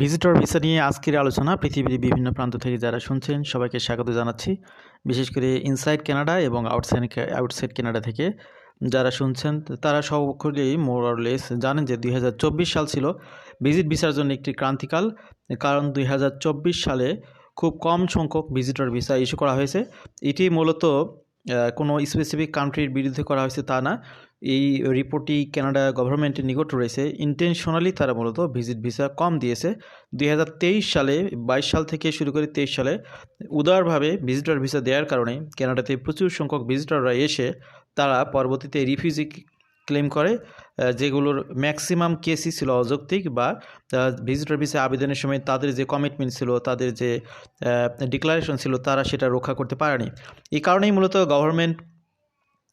Visitor visa নিয়ে আজকের আলোচনা, পৃথিবীর বিভিন্ন প্রান্ত থেকে যারা শুনছেন, সবাইকে স্বাগত জানাচ্ছি। বিশেষ করে ইনসাইড কানাডা এবং আউটসাইড আউটসাইড কানাডা থেকে যারা শুনছেন, তারা সকলেই মোরলেস জানেন যে দুই হাজার চব্বিশ সাল ছিল ভিজিট ভিসার জন্য একটি ক্রান্তিকাল। কারণ দুই হাজার চব্বিশ সালে খুব কম সংখ্যক ভিজিটর ভিসা ইস্যু করা হয়েছে। এটি মূলত কোনো স্পেসিফিক কান্ট্রির বিরুদ্ধে করা হয়েছে তা না। এই রিপোর্টটি কানাডা গভর্নমেন্টের নিকট রয়েছে। ইন্টেনশনালি তারা মূলত ভিজিট ভিসা কম দিয়েছে। দুই হাজার তেইশ সালে, বাইশ সাল থেকে শুরু করে তেইশ সালে উদারভাবে ভিজিটর ভিসা দেওয়ার কারণে কানাডাতে প্রচুর সংখ্যক ভিজিটররা এসে তারা পরবর্তীতে রিফিউজি ক্লেম করে যেগুলোর ম্যাক্সিমাম কেসই ছিল অযৌক্তিক বা ভিজিটর ভিসা আবেদনের সময় তাদের যে কমিটমেন্ট ছিল, তাদের যে ডিক্লারেশন ছিল, তারা সেটা রক্ষা করতে পারেনি। এই কারণেই মূলত গভর্নমেন্ট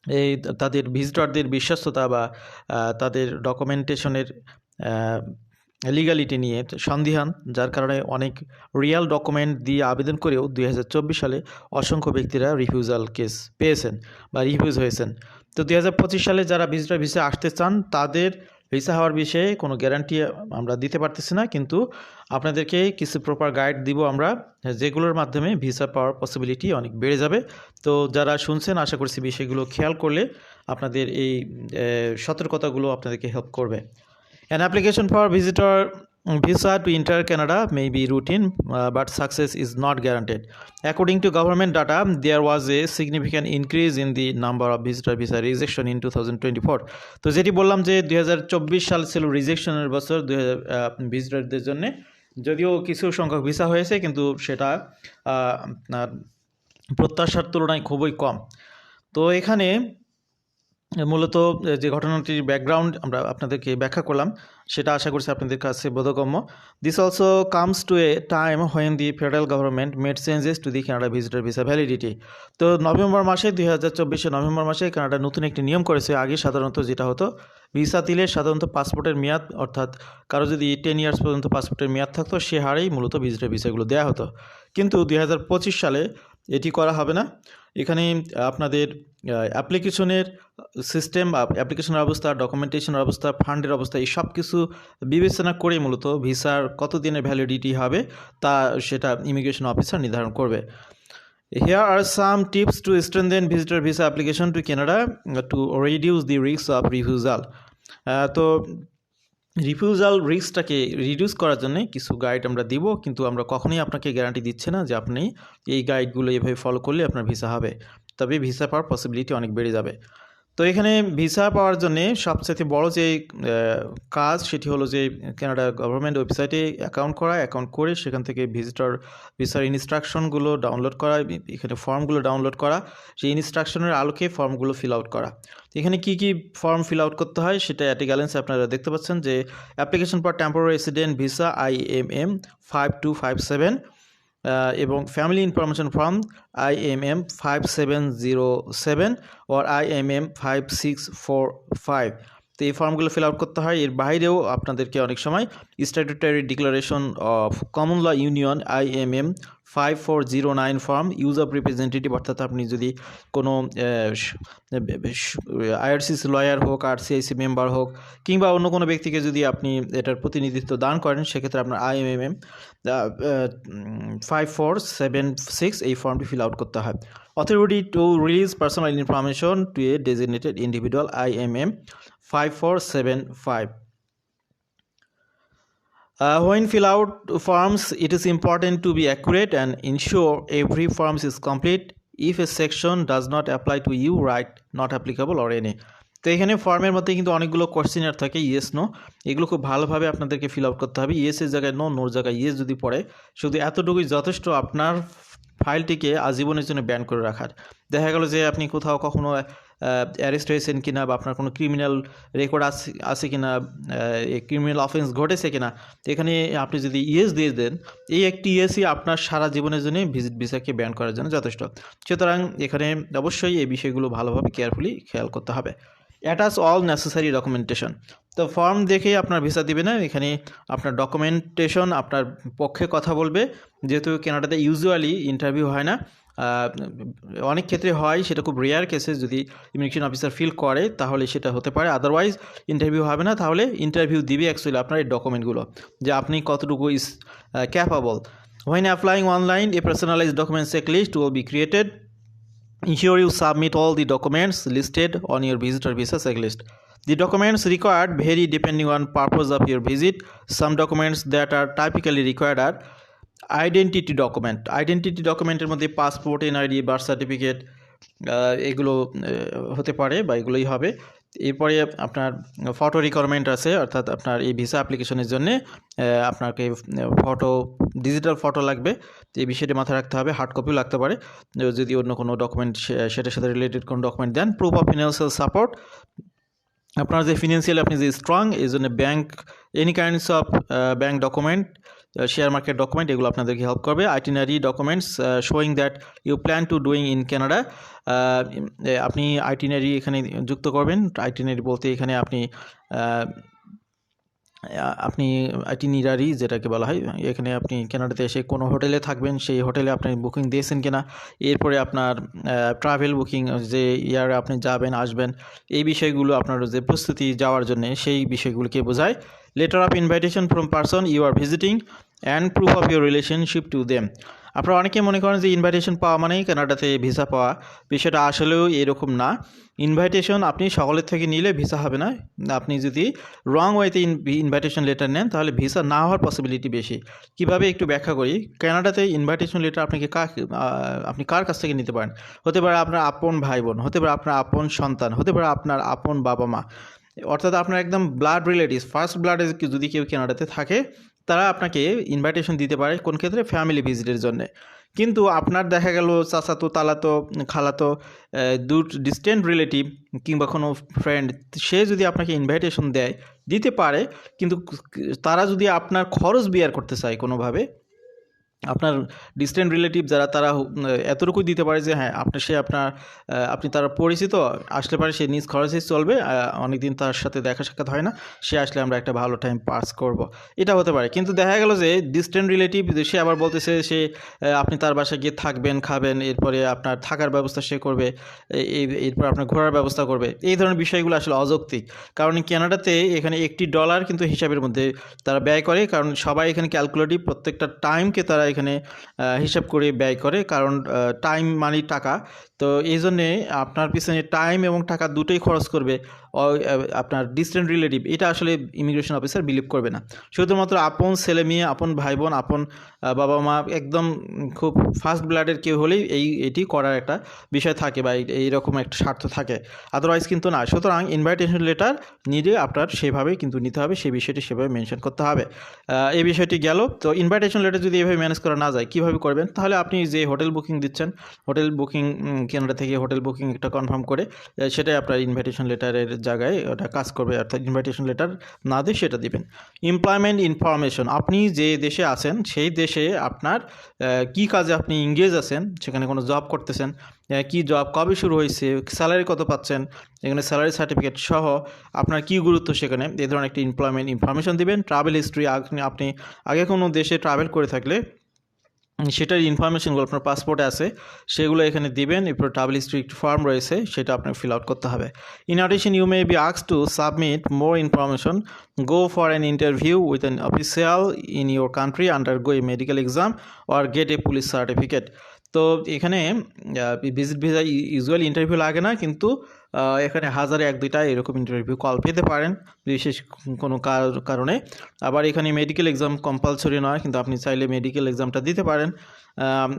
এই তাদের ভিজিটরদের বিশ্বস্ততা বা তাদের ডকুমেন্টেশনের লিগালিটি নিয়ে সন্দিহান, যার কারণে অনেক রিয়াল ডকুমেন্ট দিয়ে আবেদন করেও দুই হাজার চব্বিশ সালে অসংখ্য ব্যক্তিরা রিফিউজাল কেস পেয়েছেন বা রিফিউজ হয়েছেন। তো দুই হাজার পঁচিশ সালে যারা ভিজিটর ভিসা আসতে চান, তাদের ভিসা হওয়ার বিষয়ে কোনো গ্যারান্টি আমরা দিতে পারতেছি না, কিন্তু আপনাদেরকে কিছু প্রপার গাইড দিব আমরা, যেগুলোর মাধ্যমে ভিসা পাওয়ার পসিবিলিটি অনেক বেড়ে যাবে। তো যারা শুনছেন, আশা করছি বিষয়গুলো খেয়াল করলে আপনাদের এই সতর্কতাগুলো আপনাদেরকে হেল্প করবে। An application for visitor visa to enter Canada may be routine, uh, but success is not guaranteed. According to government data, there was a significant increase in the number of visitor visa rejection in 2024. তো যেটি বললাম যে দুই হাজার চব্বিশ সাল ছিল রিজেকশনের বছর ভিজিটরদের জন্য যদিও কিছু সংখ্যক ভিসা হয়েছে কিন্তু সেটা আপনার প্রত্যাশার তুলনায় খুবই কম তো এখানে মূলত যে ঘটনাটির ব্যাকগ্রাউন্ড আমরা আপনাদেরকে ব্যাখ্যা করলাম, সেটা আশা করছি আপনাদের কাছে বোধগম্য। This also comes to a time when the federal government made changes to the Canada visitor visa validity তো নভেম্বর মাসে, দুই হাজার চব্বিশে নভেম্বর মাসে কানাডা নতুন একটি নিয়ম করেছে, আগে সাধারণত যেটা হতো ভিসা দিলে সাধারণত পাসপোর্টের মেয়াদ, অর্থাৎ কারও যদি টেন ইয়ার্স পর্যন্ত পাসপোর্টের মেয়াদ থাকতো, সে হারেই মূলত ভিজিটর ভিসাগুলো দেওয়া হতো। কিন্তু দুই হাজার পঁচিশ সালে এটি করা হবে না এখানে আপনাদের অ্যাপ্লিকেশনের সিস্টেম অ্যাপ্লিকেশনের অবস্থা ডকুমেন্টেশনের অবস্থা ফান্ডের অবস্থা এই সব কিছু বিবেচনা করে মূলত ভিসার কত দিনের ভ্যালিডিটি হবে তা সেটা ইমিগ্রেশন অফিসার নির্ধারণ করবে Here are some tips to strengthen visitor visa application to Canada reduce the risk of refusal. আহ, তো রিফিউজাল রিস্কটাকে রিডিউস করার জন্য কিছু গাইড আমরা দিব, কিন্তু আমরা কখনোই আপনাকে গ্যারান্টি দিচ্ছে না যে আপনি এই গাইডগুলো এভাবে ফলো করলে আপনার ভিসা হবে। তবে ভিসা পাওয়ার পসিবিলিটি অনেক বেড়ে যাবে। তো এখানে ভিসা পাওয়ার জন্যে সবচেয়ে বড় যে কাজ সেটি হলো যে কানাডা গভর্নমেন্ট ওয়েবসাইটে অ্যাকাউন্ট করা অ্যাকাউন্ট করে সেখান থেকে ভিজিটর ভিসার ইনস্ট্রাকশনগুলো ডাউনলোড করা এখানে ফর্মগুলো ডাউনলোড করা, সেই ইনস্ট্রাকশনের আলোকে ফর্মগুলো ফিল আউট করা। এখানে কি কি ফর্ম ফিল আউট করতে হয় সেটা অ্যাটি গ্যালেন্সে আপনারা দেখতে পাচ্ছেন যে application for temporary resident visa I M M five two five seven এবং family information form I M M five seven zero seven or I M M five six four five তো এই ফর্মগুলো ফিল আউট করতে হয়। এর বাইরেও আপনাদেরকে অনেক সময় statutory declaration of common law union I M M five four zero nine form use of representative অর্থাৎ আপনি যদি কোনো আইআরসিসি লয়ার হোক, আর সিআইসি মেম্বার হোক, কিংবা অন্য কোনো ব্যক্তিকে যদি আপনি এটার প্রতিনিধিত্ব দান করেন, সেক্ষেত্রে আপনার IMM five four seven six এই ফর্মটি ফিল আউট করতে হয় authority to release personal information to a designated individual IMM five four seven five Uh, when fill out forms, it is important to be accurate and ensure every form is complete. If a section does not apply to you, write not applicable or any. তো এখানে ফর্মের মধ্যে কিন্তু অনেকগুলো কোশ্চেনার থাকে yes no এগুলো খুব ভালোভাবে আপনাদেরকে ফিল আউট করতে হবে ইয়েসের জায়গায় নো নোর জায়গায় ইয়েস যদি পড়ে, শুধু এতটুকুই যথেষ্ট আপনার ফাইলটিকে আজীবনের জন্য ব্যান করে রাখার। দেখা গেল যে আপনি কোথাও কখনো অ্যারেস্ট হয়েছেন কিনা বা আপনার কোনো ক্রিমিনাল রেকর্ড আছে আছে কিনা ক্রিমিনাল অফেন্স ঘটেছে কিনা, এখানে আপনি যদি ইয়েস দিয়ে দেন, এই একটি ইয়েসই আপনার সারা জীবনের জন্য ভিজিট ভিসাকে ব্যান করার জন্য যথেষ্ট। সুতরাং এখানে অবশ্যই এই বিষয়গুলো ভালোভাবে কেয়ারফুলি খেয়াল করতে হবে। Attach all necessary documentation to form দেখেই আপনার ভিসা দিবে না, এখানে আপনার ডকুমেন্টেশন আপনার পক্ষে কথা বলবে। যেহেতু কেনাডাতে ইউজুয়ালি ইন্টারভিউ হয় না অনেক ক্ষেত্রে হয়, সেটা খুব রেয়ার কেসে যদি ইমিগ্রেশন অফিসার ফিল করে, তাহলে সেটা হতে পারে। আদারওয়াইজ ইন্টারভিউ হবে না, তাহলে ইন্টারভিউ দিবে অ্যাকচুয়ালি আপনার এই ডকুমেন্টগুলো যে আপনি কতটুকু is capable when applying online a a personalized document checklist will be created. Ensure you submit all the documents listed on your visitor visa checklist. The documents required vary depending on purpose of your visit. Some documents that are typically required are identity document identity ডকুমেন্টের মধ্যে passport NID birth certificate এগুলো হতে পারে বা এগুলোই হবে এরপরে আপনার ফটো রিকোয়ারমেন্ট আছে, অর্থাৎ আপনার এই ভিসা অ্যাপ্লিকেশনের জন্য আপনাকে ফটো ডিজিটাল ফটো লাগবে। তো এই বিষয়টি মাথায় রাখতে হবে হার্ড কপিও লাগতে পারে। যদি অন্য কোনো ডকুমেন্ট সেটার সাথে রিলেটেড কোনো document then proof of financial support আপনার যে ফিনান্সিয়াল আপনি যে স্ট্রং এই জন্য bank any kinds of bank document share market document এগুলো আপনাদেরকে হেল্প করবে। Itinerary documents showing that you plan to doing in Canada আপনি আইটিনারি এখানে যুক্ত করবেন। আইটিনারি বলতে এখানে আপনি আপনি আইটিনারি যেটাকে বলা হয়, এখানে আপনি কানাডাতে এসে কোনো হোটেলে থাকবেন, সেই হোটেলে আপনি বুকিং দিয়েছেন কিনা, এরপরে আপনার ট্রাভেল বুকিং যে ইয়ারে আপনি যাবেন, আসবেন, এই বিষয়গুলো আপনার যে প্রস্তুতি যাওয়ার জন্য, সেই বিষয়গুলোকে বোঝায়। Letter of invitation from person you are visiting and proof of your relationship to them আপনারা অনেকে মনে করেন যে ইনভাইটেশন পাওয়া মানেই কানাডাতে ভিসা পাওয়া। বিষয়টা আসলেও এরকম না। ইনভাইটেশন আপনি সকলের থেকে নিলে ভিসা হবে না। আপনি যদি রং ওয়েতে ইনভাইটেশন লেটার নেন, তাহলে ভিসা না হওয়ার পসিবিলিটি বেশি। কীভাবে একটু ব্যাখ্যা করি? কানাডাতে ইনভাইটেশন লেটার আপনাকে কার আপনি কার কাছ থেকে নিতে পারেন? হতে পারে আপনার আপন ভাই বোন হতে পারে আপনার আপন সন্তান, হতে পারে আপনার আপন বাবা মা। অর্থাৎ আপনার একদম ব্লাড রিলেটিভস ফার্স্ট ব্লাডে যদি কেউ কানাডাতে থাকে, তারা আপনাকে ইনভাইটেশন দিতে পারে কোন ক্ষেত্রে ফ্যামিলি ভিজিটের জন্য। কিন্তু আপনার দেখা গেল চাচাতো, তালাতো, খালাতো দু ডিস্টেন্ট রিলেটিভ কিংবা কোনো ফ্রেন্ড সে যদি আপনাকে ইনভাইটেশন দেয়, দিতে পারে, কিন্তু তারা যদি আপনার খরচ বিয়ার করতে চায় কোনোভাবে আপনার ডিস্টেন্ট রিলেটিভ যারা তারা উম, এতটুকু দিতে পারে যে হ্যাঁ আপনার সে আপনার আপনি তার পরিচিত আসলে পারে সে নিজ খরচে চলবে অনেক দিন তার সাথে দেখা সাক্ষাৎ হয় না সে আসলে আমরা একটা ভালো টাইম পাস করব। এটা হতে পারে কিন্তু দেখা গেল যে ডিস্টেন্ট রিলেটিভ সে আবার বলতেছে সে আপনি তার বাসায় গিয়ে থাকবেন খাবেন এরপরে আপনার থাকার ব্যবস্থা সে করবে এরপর আপনার ঘোরার ব্যবস্থা করবে এই ধরনের বিষয়গুলো আসলে অযৌক্তিক। কারণ কানাডাতে এখানে একটি ডলার কিন্তু হিসাবের মধ্যে তারা ব্যয় করে কারণ সবাই এখানে ক্যালকুলেটিভ প্রত্যেকটা টাইমকে তারা এখানে হিসাব করে ব্যয় করে কারণ টাইম মানি টাকা তো এই জন্যে আপনার পিছনে টাইম এবং টাকা দুটোই খরচ করবে আপনার ডিস্টেন্ট রিলেটিভ এটা আসলে ইমিগ্রেশন অফিসার বিলিভ করবে না। শুধুমাত্র আপন ছেলে মেয়ে, আপন ভাই বোন আপন বাবা মা একদম খুব ফার্স্ট ব্লাডের কেউ হলেই এই, এটি করার একটা বিষয় থাকে বা এই- এইরকম একটা স্বার্থ থাকে। আদারওয়াইজ কিন্তু না। সুতরাং ইনভাইটেশন লেটার নিজে আপনার সেভাবেই কিন্তু নিতে হবে, সেই বিষয়টি সেভাবে মেনশন করতে হবে। এই বিষয়টি গেল। তো ইনভাইটেশন লেটার যদি এভাবে ম্যানেজ করা না যায়, কীভাবে করবেন? তাহলে আপনি যে হোটেল বুকিং দিচ্ছেন হোটেল বুকিং কেনাডা থেকে হোটেল বুকিং একটা কনফার্ম করে সেটাই আপনার ইনভাইটেশন লেটারের জায়গায় ওটা কাজ করবে, অর্থাৎ ইনভাইটেশন লেটার না দিয়ে সেটা দিবেন। এমপ্লয়মেন্ট ইনফরমেশন আপনি যে দেশে আছেন, সেই দেশে আপনার কি কাজে আপনি ইংগেজ আছেন, সেখানে কোনো জব করতেছেন কি জব কবে শুরু হয়েছে স্যালারি কত পাচ্ছেন, এখানে স্যালারি সার্টিফিকেট সহ আপনার কি গুরুত্ব সেখানে এই ধরনের একটি এমপ্লয়মেন্ট ইনফরমেশন দিবেন। ট্রাভেল হিস্ট্রি আপনি আপনি আগে কোনো দেশে ট্রাভেল করে থাকলে সেটার ইনফরমেশনগুলো আপনার পাসপোর্টে আছে, সেগুলো এখানে দিবেন, এরপর ট্রাভেল হিস্ট্রি ফর্ম রয়েছে, সেটা আপনাকে ফিল আউট করতে হবে। In addition you may be আক্স to submit more information go for an interview with an official in your country undergo a medical exam or get a police certificate তো এখানে visit visa usually interview লাগে না, কিন্তু এখানে হাজারে এক দুইটা এরকম ইন্টারভিউ কল পেতে পারেন, বিশেষ কোনো কার- কারণে। আবার এখানে মেডিকেল এক্সাম কম্পালসরি নয়, কিন্তু আপনি চাইলে মেডিকেল এক্সামটা দিতে পারেন।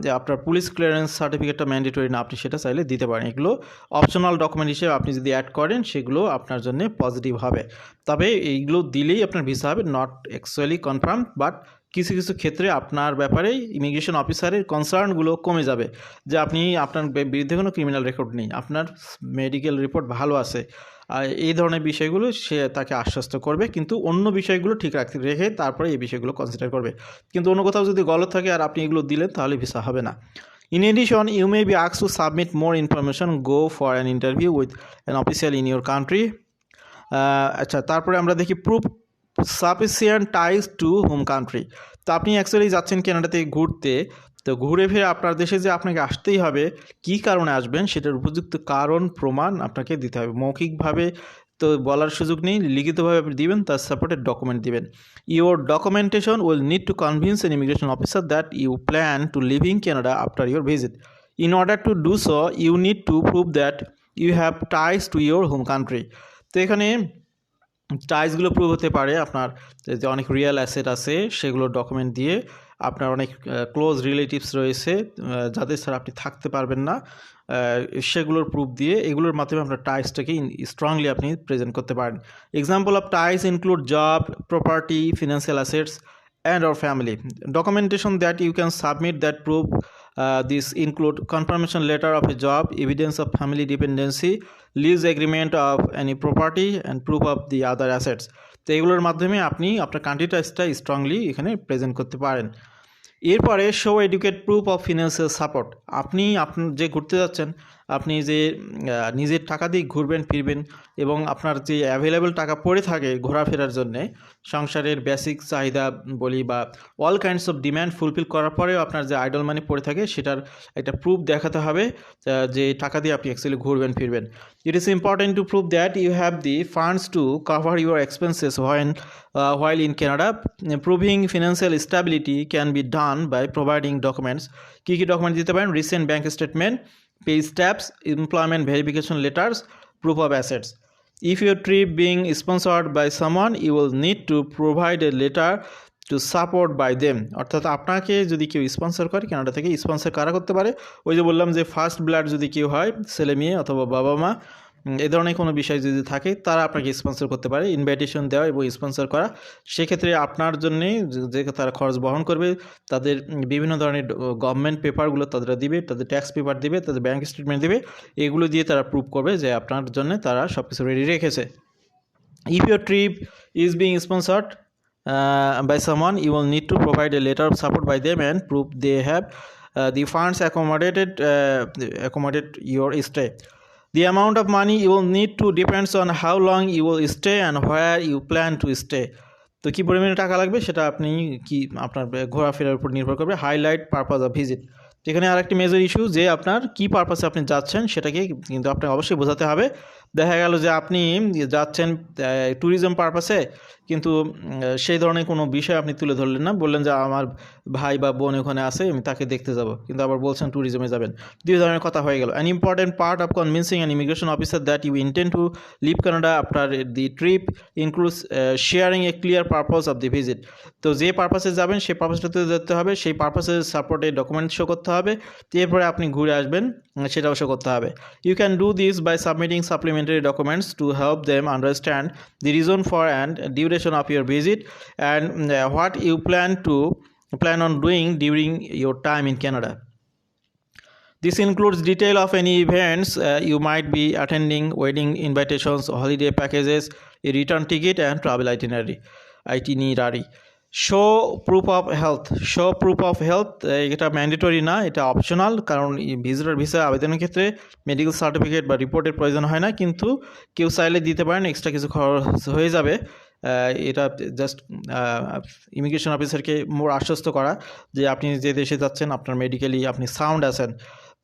আপনার পুলিশ ক্লিয়ারেন্স সার্টিফিকেটটা ম্যান্ডেটরি না, আপনি সেটা চাইলে দিতে পারেন। এগুলো অপশনাল ডকুমেন্ট হিসেবে আপনি যদি অ্যাড করেন, সেগুলো আপনার জন্য পজিটিভ হবে। তবে এইগুলো দিলেই আপনার ভিসা হবে নট অ্যাকচুয়ালি কনফার্ম বাট কিছু কিছু ক্ষেত্রে আপনার ব্যাপারে ইমিগ্রেশন অফিসারের কনসার্নগুলো কমে যাবে যে আপনি আপনার বিরুদ্ধে কোনো ক্রিমিনাল রেকর্ড নেই, আপনার মেডিকেল রিপোর্ট ভালো আছে। আর এই ধরনের বিষয়গুলো সে তাকে আশ্বস্ত করবে, কিন্তু অন্য বিষয়গুলো ঠিক রাখতে রেখে তারপরে এই বিষয়গুলো কনসিডার করবে। কিন্তু অন্য কোথাও যদি গলত থাকে আর আপনি এগুলো দিলেন, তাহলে ভিসা হবে না। In addition you may be আক্স to submit more information go for an interview with an official in your country আচ্ছা তারপরে আমরা দেখি proof sufficient ties to home country তো আপনি অ্যাকচুয়ালি যাচ্ছেন কানাডাতে ঘুরতে, তো ঘুরে ফিরে আপনার দেশে যে আপনাকে আসতেই হবে, কী কারণে আসবেন সেটার উপযুক্ত কারণ, প্রমাণ আপনাকে দিতে হবে। মৌখিকভাবে তো বলার সুযোগ নেই, লিখিতভাবে আপনি দিবেন, তার সাপোর্টেড ডকুমেন্ট দিবেন। Your documentation will need to convince an immigration officer that you plan to living Canada after your visit in order to do so you need to prove that you have ties to your home country তো এখানে টাইসগুলো prove হতে পারে আপনার, যে অনেক real asset আছে, সেগুলো document দিয়ে আপনার অনেক ক্লোজ রিলেটিভস রয়েছে যাদের ছাড়া আপনি থাকতে পারবেন না সেগুলোর প্রুফ দিয়ে এগুলোর মাধ্যমে আপনার টাইসটাকে স্ট্রংলি আপনি প্রেজেন্ট করতে পারেন। Example of ties include job property financial assets and or family documentation that you can submit that proof uh, this include confirmation letter of a job evidence of family dependency lease agreement of any property and proof of the other assets তো এগুলোর মাধ্যমে আপনি আপনার কান্ট্রিটাইজটা strongly এখানে present করতে পারেন এরপরে show educate proof of financial support আপনি আপনি যে ঘুরতে যাচ্ছেন আপনি যে নিজের টাকা দিয়ে ঘুরবেন ফিরবেন এবং আপনার যে অ্যাভেলেবল টাকা পড়ে থাকে ঘোরাফেরার জন্যে সংসারের বেসিক চাহিদা বলি বা all kinds of demand fulfil করার পরেও আপনার যে আইডল মানি পড়ে থাকে সেটার একটা প্রুফ দেখাতে হবে যে টাকা দিয়ে আপনি অ্যাকচুয়ালি ঘুরবেন ফিরবেন। It is important to prove that you have the funds to cover your expenses when while in Canada, proving financial stability can be done by providing documents কী কী ডকুমেন্ট দিতে পারেন? Recent bank statement pay stubs employment verification letters, proof of assets. If your trip being sponsored by someone, you will need to provide a letter to support by them অর্থাৎ আপনাকে যদি কেউ sponsor করে Canada থেকে sponsor কারা করতে পারে ওই যে বললাম যে ফার্স্ট ব্লাড যদি কেউ হয় ছেলে মেয়ে অথবা বাবা মা এ ধরনের কোনো বিষয় যদি থাকে তারা আপনাকে স্পন্সর করতে পারে ইনভাইটেশন দেওয়া এবং স্পন্সর করা। সেক্ষেত্রে আপনার জন্যে যে- তারা খরচ বহন করবে তাদের বিভিন্ন ধরনের গভর্নমেন্ট পেপারগুলো তারা দিবে তাদের ট্যাক্স পেপার দিবে তাদের ব্যাঙ্ক স্টেটমেন্ট দিবে এগুলো দিয়ে তারা প্রুভ করবে যে আপনার জন্য তারা সব কিছু রেডি রেখেছে। If your trip is being uh, by someone you will need to provide a letter of support by them and prove uh, the funds accommodated uh, accommodate your stay. The amount of money you will need to depends on how long you will stay and where you plan to stay. তো কী পরিমাণে টাকা লাগবে সেটা আপনি কি আপনার ঘোরাফেরার উপর নির্ভর করবে। হাইলাইট পারপাস অফ ভিজিট এখানে আরেকটি মেজর ইস্যু যে আপনার কী পারপাসে আপনি যাচ্ছেন সেটাকে কিন্তু আপনাকে অবশ্যই বোঝাতে হবে। দেখা গেল যে আপনি যাচ্ছেন ট্যুরিজম পারপাসে কিন্তু সেই ধরনের কোনো বিষয় আপনি তুলে ধরলেন না। বললেন যে, আমার ভাই বা বোন ওখানে আছে, আমি তাকে দেখতে যাব। কিন্তু আবার বলছেন ট্যুরিজমে যাবেন। দুই ধরনের কথা হয়ে গেল। An important part of convincing an immigration officer that you intend to leave Canada after the trip includes sharing a clear purpose of the visit তো যে পারপাসে যাবেন, সেই পারপাসটাতে যেতে হবে, সেই পারপাসের সাপোর্টে ডকুমেন্ট শো করতে হবে। এরপরে আপনি ঘুরে আসবেন। সেটাও শো করতে হবে you can do this by submitting supplementary documents to help them understand the reason for and duration of your visit and what you plan to plan on doing during your time in Canada. This includes detail of any events uh, you might be attending, wedding invitations, holiday packages, return ticket, and travel itinerary. itinerary. Show proof of health show proof of health এটা mandatory না, এটা optional কারণ visitor visa আবেদনের ক্ষেত্রে medical certificate বা রিপোর্টের প্রয়োজন হয় না, কিন্তু কেউ চাইলে দিতে পারেন এক্সট্রা কিছু খরচ হয়ে যাবে। এটা জাস্ট ইমিগ্রেশন অফিসারকে মোর আশ্বস্ত করা যে আপনি যে দেশে যাচ্ছেন, আপনার মেডিকেলি আপনি সাউন্ড আছেন।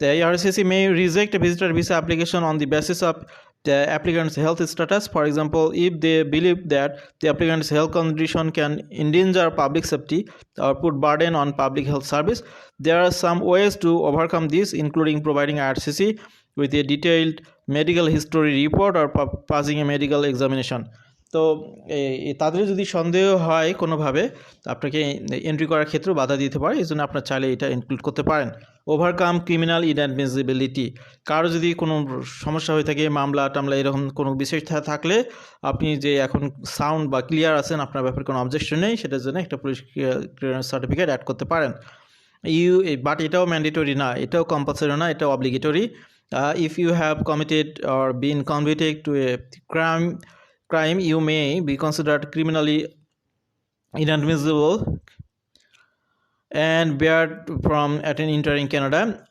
The IRCC may reject a visitor visa application on the basis of the applicant's health status. For example, if they believe that the applicant's health condition can endanger public safety or put burden on public health service, there are some ways to overcome this, including providing IRCC with a detailed medical history report or passing a medical examination. তো তাদের যদি সন্দেহ হয় কোনোভাবে, আপনাকে entry করার ক্ষেত্রেও বাধা দিতে পারে এই জন্য আপনার চাইলে এটা ইনক্লুড করতে পারেন। ওভারকাম ক্রিমিনাল ইনঅ্যাডমিসিবিলিটি কারও যদি কোনো সমস্যা হয়ে থাকে, মামলা টামলা এরকম কোনো বিশেষ থাকলে আপনি যে এখন সাউন্ড বা ক্লিয়ার আছেন, আপনার ব্যাপারে কোনো অবজেকশন নেই, সেটার জন্য একটা পুলিশ ক্লিয়ারেন্স সার্টিফিকেট অ্যাড করতে পারেন। ইউ বাট এটাও ম্যান্ডেটরি না, এটাও কম্পালসারি না, এটাও obligatory if you have committed or been convicted to a crime crime you may be considered criminally inadmissible and barred from entering Canada.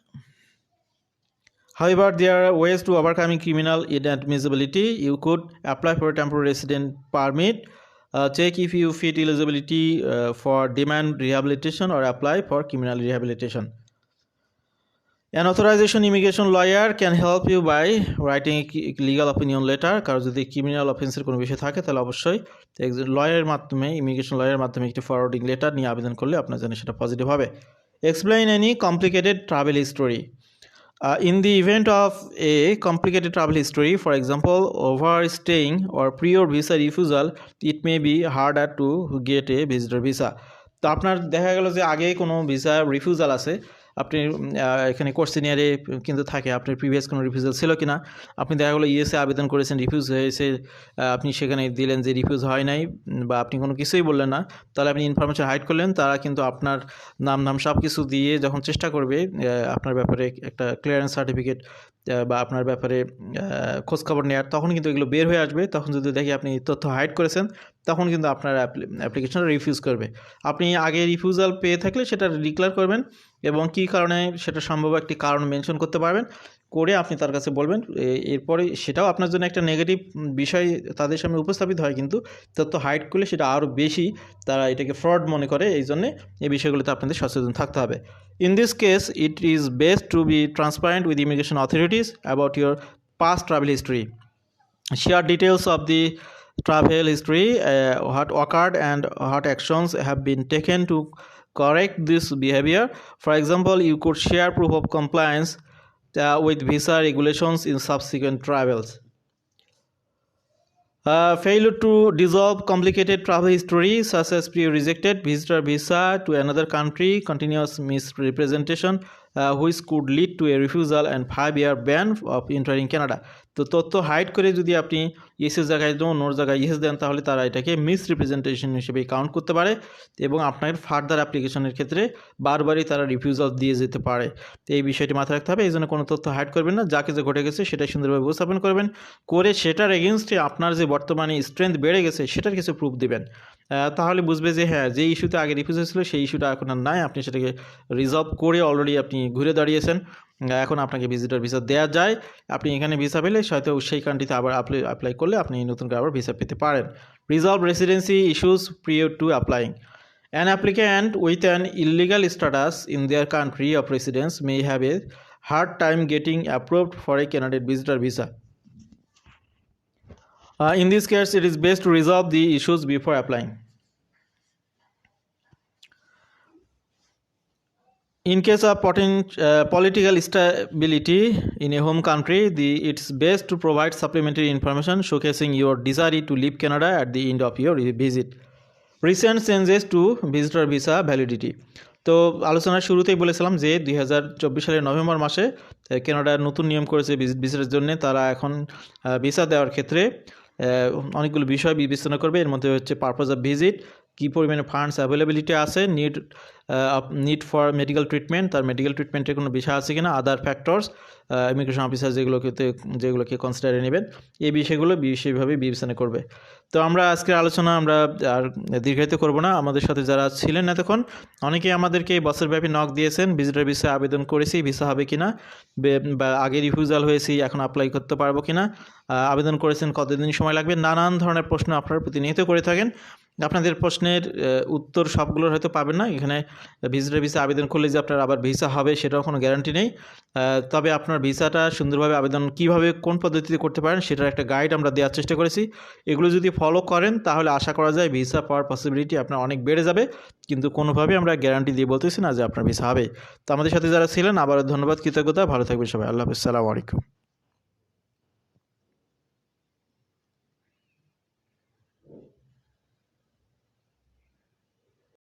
However, there are ways to overcoming criminal inadmissibility. You could apply for a temporary resident permit uh, check if you fit eligibility uh, for demand rehabilitation or apply for criminal rehabilitation. An authorization immigration lawyer can help you by writing legal opinion letter কারও যদি criminal অফেন্সের কোনো বিষয় থাকে, তাহলে অবশ্যই লয়ারের মাধ্যমে immigration লয়ারের মাধ্যমে একটি ফরওয়ার্ডিং লেটার নিয়ে আবেদন করলে আপনার জন্য সেটা পজিটিভ হবে। Explain any complicated travel history in the event of a complicated travel history for example overstaying or prior visa refusal it may be harder to get a visitor visa তো আপনার দেখা গেল যে আগে কোনো ভিসা রিফিউজাল আছে আপনি এখানে কোর্সিনিয়ারে কিন্তু থাকে আপনার প্রিভিয়াস কোনো রিফিউজাল ছিল কি না আপনি দেখা গেলো ইএসএ আবেদন করেছেন রিফিউজ হয়েছে আপনি সেখানে দিলেন যে রিফিউজ হয় নাই বা আপনি কোনো কিছুই বললেন না। তাহলে আপনি ইনফরমেশন হাইড করলেন, তারা কিন্তু আপনার নাম নাম সব কিছু দিয়ে যখন চেষ্টা করবে আপনার ব্যাপারে একটা ক্লিয়ারেন্স সার্টিফিকেট বা আপনার ব্যাপারে খোঁজখবর নেওয়ার তখন কিন্তু এগুলো বের হয়ে আসবে। তখন যদি দেখি আপনি তথ্য হাইড করেছেন, তখন কিন্তু আপনার অ্যাপ্লিকেশনটা রিফিউজ করবে। আপনি আগে রিফিউজাল পেয়ে থাকলে সেটা ডিক্লেয়ার করবেন এবং কী কারণে সেটা সম্ভব একটি কারণ মেনশন করতে পারবেন করে আপনি তার কাছে বলবেন এরপরে সেটাও আপনার জন্য একটা নেগেটিভ বিষয় তাদের সামনে উপস্থাপিত হয় কিন্তু তথ্য হাইড করলে সেটা আরও বেশি তারা এটাকে ফ্রড মনে করে এই জন্যে এই বিষয়গুলোতে আপনাদের সচেতন থাকতে হবে। In this case it is best to be transparent with immigration authorities about your past travel history share details of the history uh, what occurred and what actions have been taken to correct this behavior. For example you could share proof of compliance uh, with visa regulations in subsequent travels. Uh, failure to dissolve complicated travel history such as pre-rejected visitor visa to another country continuous misrepresentation uh, which could lead to a refusal and five-year ban of entering Canada. তো তথ্য hide করে যদি আপনি ইয়েসের জায়গায় যেমন ওর জায়গায় yes দেন তাহলে তারা এটাকে মিস রিপ্রেজেন্টেশন হিসেবে কাউন্ট করতে পারে এবং আপনার ফার্দার অ্যাপ্লিকেশনের ক্ষেত্রে বারবারই তারা রিফিউজাল দিয়ে যেতে পারে। তো এই বিষয়টি মাথায় রাখতে হবে এই জন্য কোনো তথ্য হাইড করবেন না যাকে যে ঘটে গেছে সেটাই সুন্দরভাবে উপস্থাপন করবেন করে সেটার এগেনস্টে আপনার যে বর্তমানে স্ট্রেংথ বেড়ে গেছে সেটার কিছু প্রুফ দিবেন। তাহলে বুঝবে যে হ্যাঁ যে ইস্যুতে আগে রিফিউজ হয়েছিল সেই ইস্যুটা এখন আর নাই। আপনি সেটাকে রিজলভ করে অলরেডি আপনি ঘুরে দাঁড়িয়েছেন। এখন আপনাকে ভিজিটর ভিসা দেওয়া যায়। আপনি এখানে ভিসা পেলে হয়তো সেই কান্ট্রিতে আবার অ্যাপ্লাই অ্যাপ্লাই করলে আপনি নতুন করে আবার ভিসা পেতে পারেন। Resolve residency issues prior to applying An applicant with an illegal status in their country of residence may have a hard time getting approved for a candidate visitor visa. Uh, in this case, it is best to resolve the issues before applying. In case of potent, uh, political stability in a home country, the, it's best to provide supplementary information showcasing your desire to leave Canada at the end of your visit. Recent changes to visitor visa validity তো আলোচনার শুরুতেই বলেছিলাম যে দুই হাজার চব্বিশ সালের November মাসে আহ, কানাডার নতুন নিয়ম করেছে ভিজিটের জন্য তারা এখন ভিসা দেওয়ার ক্ষেত্রে অনেকগুলো বিষয় বিবেচনা করবে। এর মধ্যে হচ্ছে পারপাস অফ ভিজিট কী পরিমাণে ফান্ডস অ্যাভেলেবিলিটি আছে need need for medical treatment তার মেডিকেল ট্রিটমেন্টের কোনো বিষয় আছে কিনা আদার ফ্যাক্টরস ইমিগ্রেশন অফিসার যেগুলোকে যেগুলোকে কনসিডারে নেবেন এই বিষয়গুলো বিশেষভাবে বিবেচনা করবে। তো আমরা আজকের আলোচনা আমরা আর দীর্ঘায়িত করব না। আমাদের সাথে যারা ছিলেন এতক্ষণ অনেকেই আমাদেরকে এই বছরব্যাপী নক দিয়েছেন ভিজিটার ভিসা আবেদন করেছি ভিসা হবে কিনা বে- বা আগে রিফিউজাল হয়েছি এখন অ্যাপ্লাই করতে পারব কিনা আহ, আবেদন করেছেন কতদিন সময় লাগবে? নানান ধরনের প্রশ্ন আপনারা প্রতিনিয়ত করে থাকেন। আপনাদের প্রশ্নের উত্তর সবগুলোর হয়তো পাবেন না। এখানে ভিজিটার ভিসা আবেদন করলে যে আপনার আবার ভিসা হবে সেটাও কোনো গ্যারান্টি নেই। তবে আপনার ভিসাটা সুন্দরভাবে আবেদন কীভাবে, কোন পদ্ধতিতে করতে পারেন সেটার একটা গাইড আমরা দেওয়ার চেষ্টা করেছি। এগুলো যদি ফলো করেন তাহলে আশা করা যায় ভিসা পাওয়ার পসিবিলিটি আপনার অনেক বেড়ে যাবে। কিন্তু কোনোভাবে আমরা গ্যারান্টি দিয়ে বলতেছি না যে আপনার ভিসা হবে। তো আমাদের সাথে যারা ছিলেন আবার ধন্যবাদ, কৃতজ্ঞতা। ভালো থাকবেন সবাই। আল্লাহ হাফিজ। আলাইকুম।